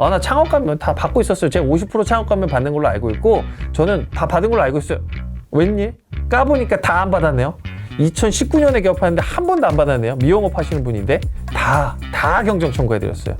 아, 나 창업가면 다 받고 있었어요. 제가 50% 창업가면 받는 걸로 알고 있고, 저는 다 받은 걸로 알고 있어요. 웬일? 까보니까 다 안 받았네요. 2019년에 개업하는데 한 번도 안 받았네요. 미용업 하시는 분인데, 다, 다 경정 청구해드렸어요.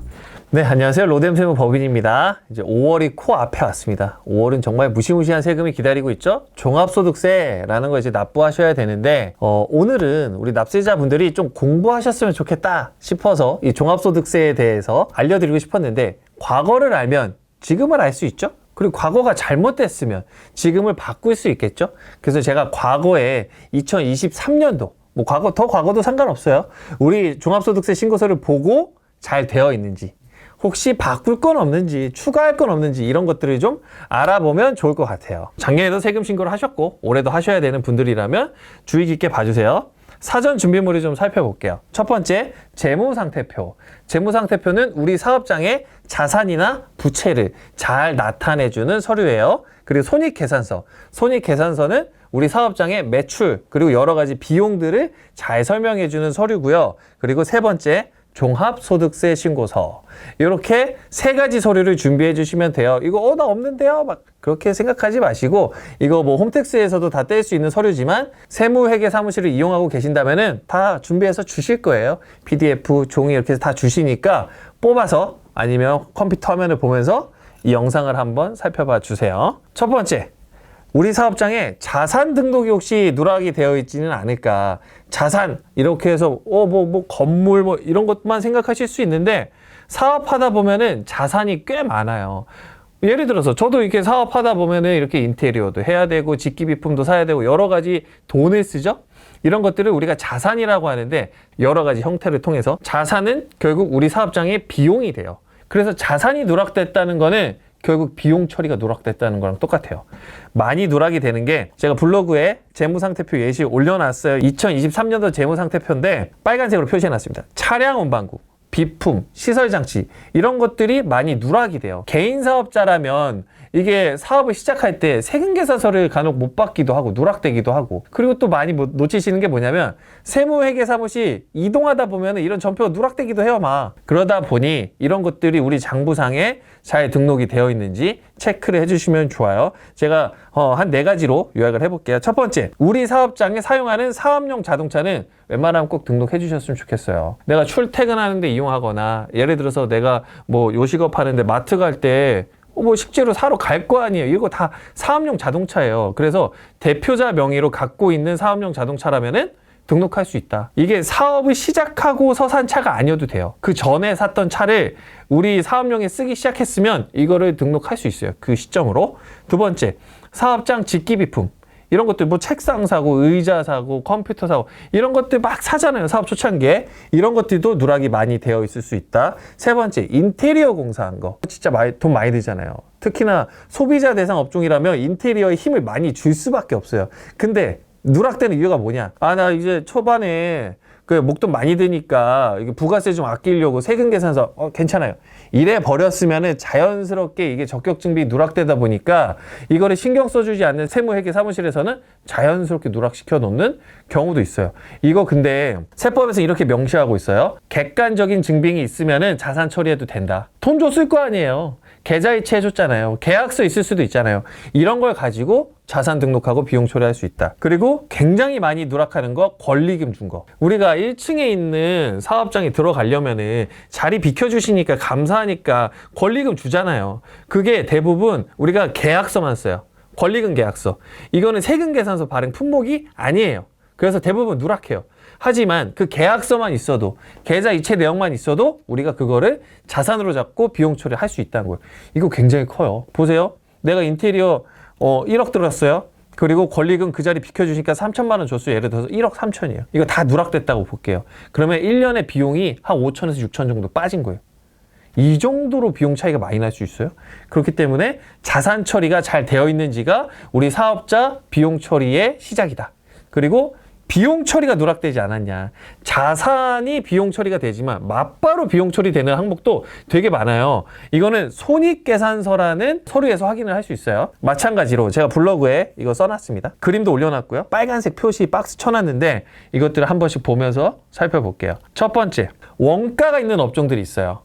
네, 안녕하세요. 로뎀세무 법인입니다. 이제 5월이 코앞에 왔습니다. 5월은 정말 무시무시한 세금이 기다리고 있죠? 종합소득세라는 거 이제 납부하셔야 되는데, 어, 오늘은 우리 납세자분들이 좀 공부하셨으면 좋겠다 싶어서 이 종합소득세에 대해서 알려드리고 싶었는데, 과거를 알면 지금을 알 수 있죠? 그리고 과거가 잘못됐으면 지금을 바꿀 수 있겠죠? 그래서 제가 과거에 2023년도, 뭐 과거, 더 과거도 상관없어요. 우리 종합소득세 신고서를 보고 잘 되어 있는지, 혹시 바꿀 건 없는지, 추가할 건 없는지 이런 것들을 좀 알아보면 좋을 것 같아요. 작년에도 세금 신고를 하셨고, 올해도 하셔야 되는 분들이라면 주의 깊게 봐주세요. 사전 준비물을 좀 살펴볼게요. 첫 번째, 재무상태표. 재무상태표는 우리 사업장의 자산이나 부채를 잘 나타내주는 서류예요. 그리고 손익계산서. 손익계산서는 우리 사업장의 매출, 그리고 여러 가지 비용들을 잘 설명해주는 서류고요. 그리고 세 번째, 종합소득세 신고서. 이렇게 세 가지 서류를 준비해 주시면 돼요. 이거, 어, 나 없는데요? 막 그렇게 생각하지 마시고, 이거 뭐 홈택스에서도 다 뗄 수 있는 서류지만, 세무회계 사무실을 이용하고 계신다면은 다 준비해서 주실 거예요. PDF, 종이 이렇게 다 주시니까 뽑아서 아니면 컴퓨터 화면을 보면서 이 영상을 한번 살펴봐 주세요. 첫 번째, 우리 사업장에 자산 등록이 혹시 누락이 되어 있지는 않을까. 자산 이렇게 해서 어 뭐 뭐 건물 뭐 이런 것만 생각하실 수 있는데 사업하다 보면은 자산이 꽤 많아요. 예를 들어서 저도 이렇게 사업하다 보면은 이렇게 인테리어도 해야 되고 직기비품도 사야 되고 여러 가지 돈을 쓰죠. 이런 것들을 우리가 자산이라고 하는데 여러 가지 형태를 통해서 자산은 결국 우리 사업장의 비용이 돼요. 그래서 자산이 누락됐다는 거는 결국 비용 처리가 누락됐다는 거랑 똑같아요. 많이 누락이 되는 게 제가 블로그에 재무상태표 예시 올려놨어요. 2023년도 재무상태표인데 빨간색으로 표시해놨습니다. 차량 운반구, 비품, 시설 장치 이런 것들이 많이 누락이 돼요. 개인 사업자라면 이게 사업을 시작할 때 세금계산서를 간혹 못 받기도 하고 누락되기도 하고 그리고 또 많이 못 놓치시는 게 뭐냐면 세무회계 사무실 이동하다 보면 이런 전표가 누락되기도 해요 막. 그러다 보니 이런 것들이 우리 장부상에 잘 등록이 되어 있는지 체크를 해주시면 좋아요. 제가 어, 한 네 가지로 요약을 해볼게요. 첫 번째 우리 사업장에 사용하는 사업용 자동차는 웬만하면 꼭 등록해 주셨으면 좋겠어요. 내가 출퇴근하는데 이용하거나 예를 들어서 내가 뭐 요식업 하는데 마트 갈때 뭐 식재료 사러 갈 거 아니에요. 이거 다 사업용 자동차예요. 그래서 대표자 명의로 갖고 있는 사업용 자동차라면은 등록할 수 있다. 이게 사업을 시작하고서 산 차가 아니어도 돼요. 그 전에 샀던 차를 우리 사업용에 쓰기 시작했으면 이거를 등록할 수 있어요. 그 시점으로. 두 번째, 사업장 직기비품. 이런 것들 뭐 책상 사고 의자 사고 컴퓨터 사고 이런 것들 막 사잖아요 사업 초창기에. 이런 것들도 누락이 많이 되어 있을 수 있다. 세 번째 인테리어 공사한 거. 진짜 많이, 돈 많이 들잖아요. 특히나 소비자 대상 업종이라면 인테리어에 힘을 많이 줄 수밖에 없어요. 근데 누락되는 이유가 뭐냐? 아 나 이제 초반에 그 목돈 많이 드니까 이게 부가세 좀 아끼려고 세금 계산서 어, 괜찮아요. 이래 버렸으면은 자연스럽게 이게 적격 증비 누락되다 보니까 이거를 신경 써주지 않는 세무회계 사무실에서는 자연스럽게 누락시켜 놓는 경우도 있어요. 이거 근데 세법에서 이렇게 명시하고 있어요. 객관적인 증빙이 있으면은 자산 처리해도 된다. 돈 줬을 거 아니에요. 계좌이체 해줬잖아요. 계약서 있을 수도 있잖아요. 이런 걸 가지고 자산 등록하고 비용 처리할 수 있다. 그리고 굉장히 많이 누락하는 거 권리금 준 거. 우리가 1층에 있는 사업장에 들어가려면은 자리 비켜주시니까 감사하니까 권리금 주잖아요. 그게 대부분 우리가 계약서만 써요. 권리금 계약서. 이거는 세금 계산서 발행 품목이 아니에요. 그래서 대부분 누락해요. 하지만 그 계약서만 있어도 계좌 이체 내용만 있어도 우리가 그거를 자산으로 잡고 비용 처리할 수 있다는 거예요. 이거 굉장히 커요. 보세요. 내가 인테리어 어 1억 들었어요. 그리고 권리금 그 자리 비켜주니까 3천만 원 줬어요. 예를 들어서 1억 3천이에요. 이거 다 누락됐다고 볼게요. 그러면 1년에 비용이 한 5천에서 6천 정도 빠진 거예요. 이 정도로 비용 차이가 많이 날 수 있어요. 그렇기 때문에 자산 처리가 잘 되어 있는지가 우리 사업자 비용 처리의 시작이다. 그리고 비용 처리가 누락되지 않았냐. 자산이 비용 처리가 되지만 맞바로 비용 처리되는 항목도 되게 많아요. 이거는 손익계산서라는 서류에서 확인을 할 수 있어요. 마찬가지로 제가 블로그에 이거 써놨습니다. 그림도 올려놨고요. 빨간색 표시 박스 쳐놨는데 이것들을 한 번씩 보면서 살펴볼게요. 첫 번째, 원가가 있는 업종들이 있어요.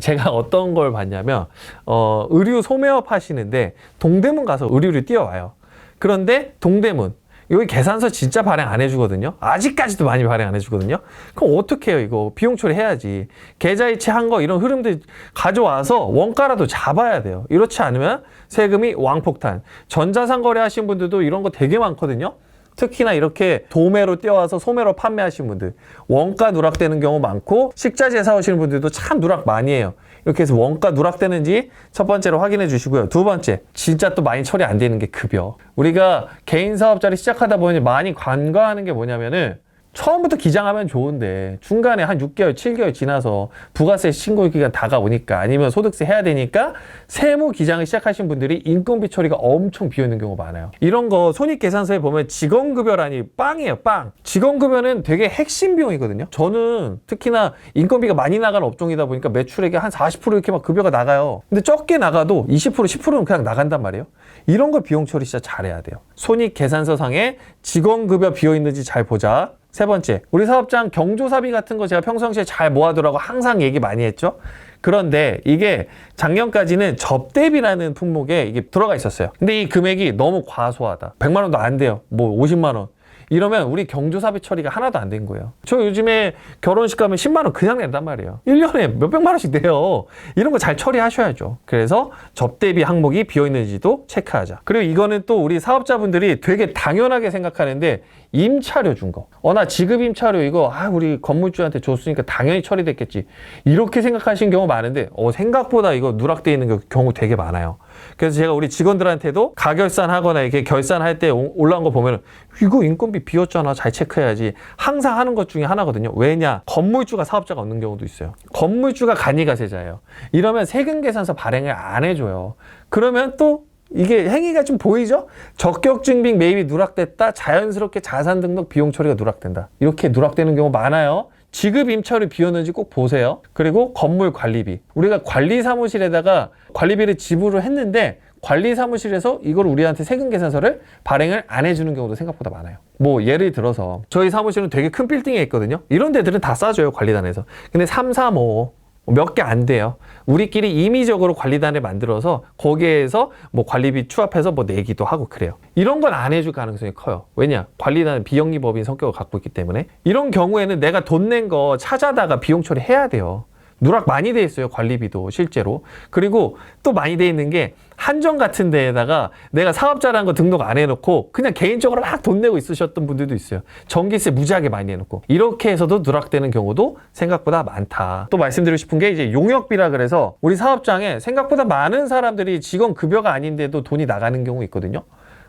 제가 어떤 걸 봤냐면 어, 의류 소매업 하시는데 동대문 가서 의류를 띄워와요. 그런데 동대문 여기 계산서 진짜 발행 안 해주거든요. 아직까지도 많이 발행 안 해주거든요. 그럼 어떻게 해요, 이거? 비용 처리해야지. 계좌이체 한 거 이런 흐름들 가져와서 원가라도 잡아야 돼요. 이렇지 않으면 세금이 왕폭탄. 전자상 거래 하신 분들도 이런 거 되게 많거든요. 특히나 이렇게 도매로 떼어와서 소매로 판매하시는 분들 원가 누락되는 경우 많고 식자재 사오시는 분들도 참 누락 많이 해요. 이렇게 해서 원가 누락되는지 첫 번째로 확인해 주시고요. 두 번째, 진짜 또 많이 처리 안 되는 게 급여. 우리가 개인 사업자를 시작하다 보니 많이 관과하는 게 뭐냐면은 처음부터 기장하면 좋은데 중간에 한 6개월, 7개월 지나서 부가세 신고 기간 다가오니까 아니면 소득세 해야 되니까 세무 기장을 시작하신 분들이 인건비 처리가 엄청 비어있는 경우가 많아요. 이런 거 손익계산서에 보면 직원급여란이 빵이에요, 빵. 직원급여는 되게 핵심 비용이거든요. 저는 특히나 인건비가 많이 나가는 업종이다 보니까 매출액의 한40% 이렇게 막 급여가 나가요. 근데 적게 나가도 20% 10%는 그냥 나간단 말이에요. 이런 거 비용 처리 진짜 잘해야 돼요. 손익계산서상에 직원급여 비어있는지 잘 보자. 세 번째, 우리 사업장 경조사비 같은 거 제가 평상시에 잘 모아두라고 항상 얘기 많이 했죠. 그런데 이게 작년까지는 접대비라는 품목에 이게 들어가 있었어요. 근데 이 금액이 너무 과소하다. 100만 원도 안 돼요. 뭐 50만 원. 이러면 우리 경조사비 처리가 하나도 안 된 거예요. 저 요즘에 결혼식 가면 10만 원 그냥 낸단 말이에요. 1년에 몇백만 원씩 내요. 이런 거 잘 처리하셔야죠. 그래서 접대비 항목이 비어 있는지도 체크하자. 그리고 이거는 또 우리 사업자분들이 되게 당연하게 생각하는데 임차료 준 거. 어, 나 지급 임차료 이거, 아, 우리 건물주한테 줬으니까 당연히 처리됐겠지. 이렇게 생각하시는 경우 많은데, 어, 생각보다 이거 누락돼 있는 경우 되게 많아요. 그래서 제가 우리 직원들한테도 가결산 하거나 이렇게 결산할 때 오- 올라온 거 보면은, 이거 인건비 비었잖아. 잘 체크해야지. 항상 하는 것 중에 하나거든요. 왜냐? 건물주가 사업자가 없는 경우도 있어요. 건물주가 간이가세자예요. 이러면 세금 계산서 발행을 안 해줘요. 그러면 또 이게 행위가 좀 보이죠? 적격 증빙 매입이 누락됐다. 자연스럽게 자산 등록 비용 처리가 누락된다. 이렇게 누락되는 경우 많아요. 지급 임차료 비었는지 꼭 보세요. 그리고 건물 관리비. 우리가 관리 사무실에다가 관리비를 지불을 했는데 관리 사무실에서 이걸 우리한테 세금 계산서를 발행을 안 해주는 경우도 생각보다 많아요. 뭐 예를 들어서 저희 사무실은 되게 큰 빌딩에 있거든요. 이런 데들은 다 싸줘요 관리단에서. 근데 3, 4, 5 몇 개 안 돼요. 우리끼리 임의적으로 관리단을 만들어서 거기에서 뭐 관리비 추합해서 뭐 내기도 하고 그래요. 이런 건 안 해줄 가능성이 커요. 왜냐? 관리단은 비영리법인 성격을 갖고 있기 때문에 이런 경우에는 내가 돈 낸 거 찾아다가 비용 처리해야 돼요. 누락 많이 돼 있어요 관리비도 실제로. 그리고 또 많이 돼 있는 게 한정 같은 데에다가 내가 사업자라는 거 등록 안 해놓고 그냥 개인적으로 막 돈 내고 있으셨던 분들도 있어요. 전기세 무지하게 많이 내놓고. 이렇게 해서도 누락되는 경우도 생각보다 많다. 또 말씀드리고 싶은 게 이제 용역비라 그래서 우리 사업장에 생각보다 많은 사람들이 직원 급여가 아닌데도 돈이 나가는 경우 있거든요.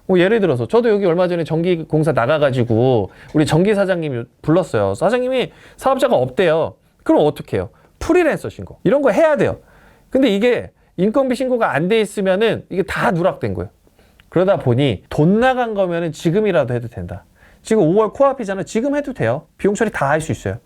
뭐 예를 들어서 저도 여기 얼마 전에 전기 공사 나가가지고 우리 전기 사장님이 불렀어요. 사장님이 사업자가 없대요. 그럼 어떻게 해요 프리랜서 신고 이런 거 해야 돼요. 근데 이게 인건비 신고가 안 돼 있으면은 이게 다 누락된 거예요. 그러다 보니 돈 나간 거면은 지금이라도 해도 된다. 지금 5월 코앞이잖아. 지금 해도 돼요. 비용 처리 다 할 수 있어요.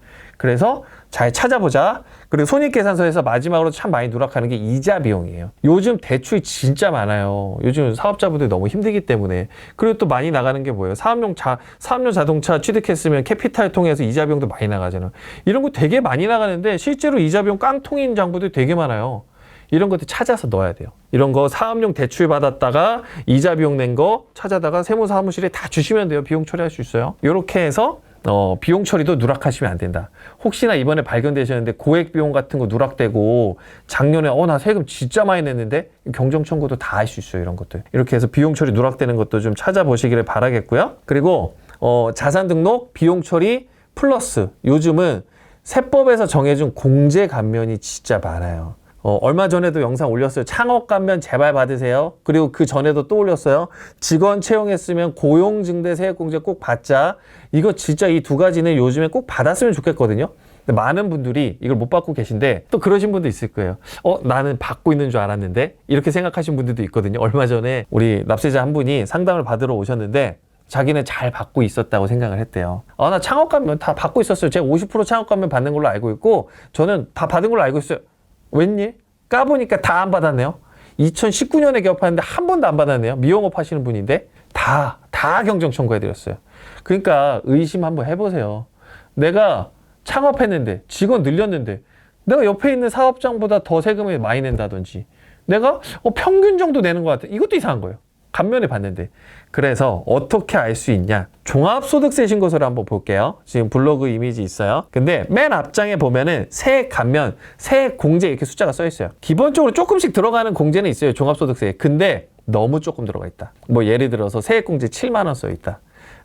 그래서 잘 찾아보자. 그리고 손익계산서에서 마지막으로 참 많이 누락하는 게 이자 비용이에요. 요즘 대출이 진짜 많아요. 요즘 사업자분들 너무 힘들기 때문에. 그리고 또 많이 나가는 게 뭐예요? 사업용 자, 사업용 자동차 취득했으면 캐피탈 통해서 이자 비용도 많이 나가잖아요. 이런 거 되게 많이 나가는데 실제로 이자 비용 깡통인 장부들 되게 많아요. 이런 것들 찾아서 넣어야 돼요. 이런 거 사업용 대출 받았다가 이자 비용 낸 거 찾아다가 세무사무실에 다 주시면 돼요. 비용 처리할 수 있어요. 이렇게 해서 어, 비용 처리도 누락하시면 안 된다. 혹시나 이번에 발견되셨는데 고액 비용 같은 거 누락되고 작년에 어 나 세금 진짜 많이 냈는데 경정 청구도 다 할 수 있어요. 이런 것들. 이렇게 해서 비용 처리 누락되는 것도 좀 찾아보시기를 바라겠고요. 그리고 어, 자산 등록 비용 처리 플러스 요즘은 세법에서 정해준 공제 감면이 진짜 많아요. 어, 얼마 전에도 영상 올렸어요. 창업 감면 제발 받으세요. 그리고 그 전에도 또 올렸어요. 직원 채용했으면 고용증대 세액공제 꼭 받자. 이거 진짜 이 두 가지는 요즘에 꼭 받았으면 좋겠거든요. 근데 많은 분들이 이걸 못 받고 계신데 또 그러신 분도 있을 거예요. 어, 나는 받고 있는 줄 알았는데 이렇게 생각하신 분들도 있거든요. 얼마 전에 우리 납세자 한 분이 상담을 받으러 오셨는데 자기는 잘 받고 있었다고 생각을 했대요. 아, 나 창업 감면 다 받고 있었어요. 제가 50% 창업 감면 받는 걸로 알고 있고 저는 다 받은 걸로 알고 있어요. 웬일? 까보니까 다 안 받았네요. 2019년에 개업하는데 한 번도 안 받았네요. 미용업 하시는 분인데 다, 다 경정 청구해드렸어요. 그러니까 의심 한번 해보세요. 내가 창업했는데 직원 늘렸는데 내가 옆에 있는 사업장보다 더 세금을 많이 낸다든지 내가 어, 평균 정도 내는 것 같아. 이것도 이상한 거예요. 간면에 봤는데. 그래서 어떻게 알 수 있냐? 종합소득세 신고서를 한번 볼게요. 지금 블로그 이미지 있어요. 근데 맨 앞장에 보면은 세액 감면, 세액 공제 이렇게 숫자가 써 있어요. 기본적으로 조금씩 들어가는 공제는 있어요. 종합소득세. 근데 너무 조금 들어가 있다. 뭐 예를 들어서 세액 공제 7만 원 써 있다.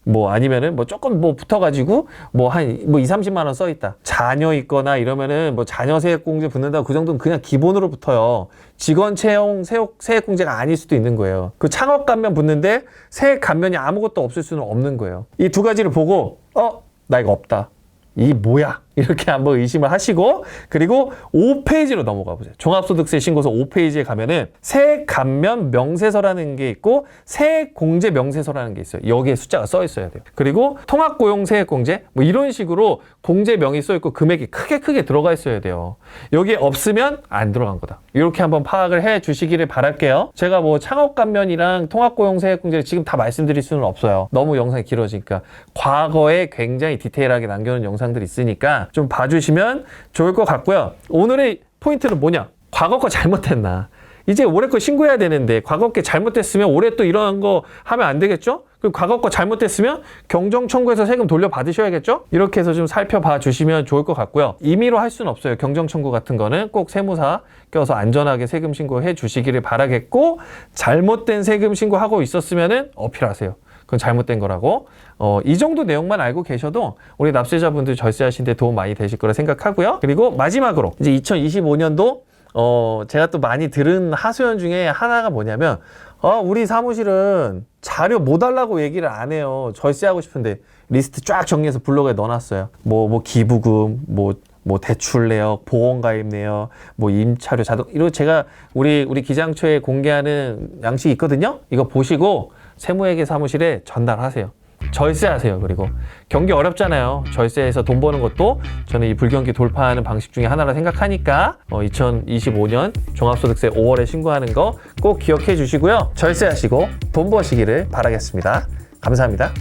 뭐 아니면은 뭐 조금 뭐 붙어가지고 뭐 한 뭐 2, 30만 원 써 있다. 자녀 있거나 이러면은 뭐 자녀 세액 공제 붙는다 그 정도는 그냥 기본으로 붙어요. 직원 채용 세액, 세액 공제가 아닐 수도 있는 거예요. 그 창업 감면 붙는데 세액 감면이 아무것도 없을 수는 없는 거예요. 이 두 가지를 보고 어 나 이거 없다. 이 뭐야? 이렇게 한번 의심을 하시고 그리고 5페이지로 넘어가 보세요. 종합소득세 신고서 5페이지에 가면은 세액 감면 명세서라는 게 있고 세액 공제 명세서라는 게 있어요. 여기에 숫자가 써 있어야 돼요. 그리고 통합고용 세액 공제 뭐 이런 식으로 공제명이 써 있고 금액이 크게 크게 들어가 있어야 돼요. 여기에 없으면 안 들어간 거다. 이렇게 한번 파악을 해 주시기를 바랄게요. 제가 뭐 창업 감면이랑 통합고용 세액 공제를 지금 다 말씀드릴 수는 없어요. 너무 영상이 길어지니까 과거에 굉장히 디테일하게 남겨놓은 영상들이 있으니까 좀 봐주시면 좋을 것 같고요. 오늘의 포인트는 뭐냐? 과거 거 잘못했나? 이제 올해 거 신고해야 되는데 과거 게 잘못됐으면 올해 또 이런 거 하면 안 되겠죠? 그럼 과거 거 잘못됐으면 경정 청구해서 세금 돌려 받으셔야겠죠? 이렇게 해서 좀 살펴봐 주시면 좋을 것 같고요. 임의로 할 수는 없어요. 경정 청구 같은 거는 꼭 세무사 껴서 안전하게 세금 신고해 주시기를 바라겠고 잘못된 세금 신고하고 있었으면은 어필하세요. 그건 잘못된 거라고. 어, 이 정도 내용만 알고 계셔도 우리 납세자분들 절세하시는데 도움 많이 되실 거라 생각하고요. 그리고 마지막으로 이제 2025년도 어, 제가 또 많이 들은 하소연 중에 하나가 뭐냐면 어, 우리 사무실은 자료 뭐 달라고 얘기를 안 해요. 절세하고 싶은데 리스트 쫙 정리해서 블로그에 넣어놨어요. 뭐, 뭐 기부금, 뭐, 뭐 대출 내역, 보험 가입 내역, 뭐 임차료, 자동 이런 제가 우리 우리 기장처에 공개하는 양식이 있거든요. 이거 보시고 세무회계 사무실에 전달하세요. 절세하세요. 그리고 경기 어렵잖아요. 절세해서 돈 버는 것도 저는 이 불경기 돌파하는 방식 중에 하나라 생각하니까 어, 2025년 종합소득세 5월에 신고하는 거 꼭 기억해 주시고요. 절세하시고 돈 버시기를 바라겠습니다. 감사합니다.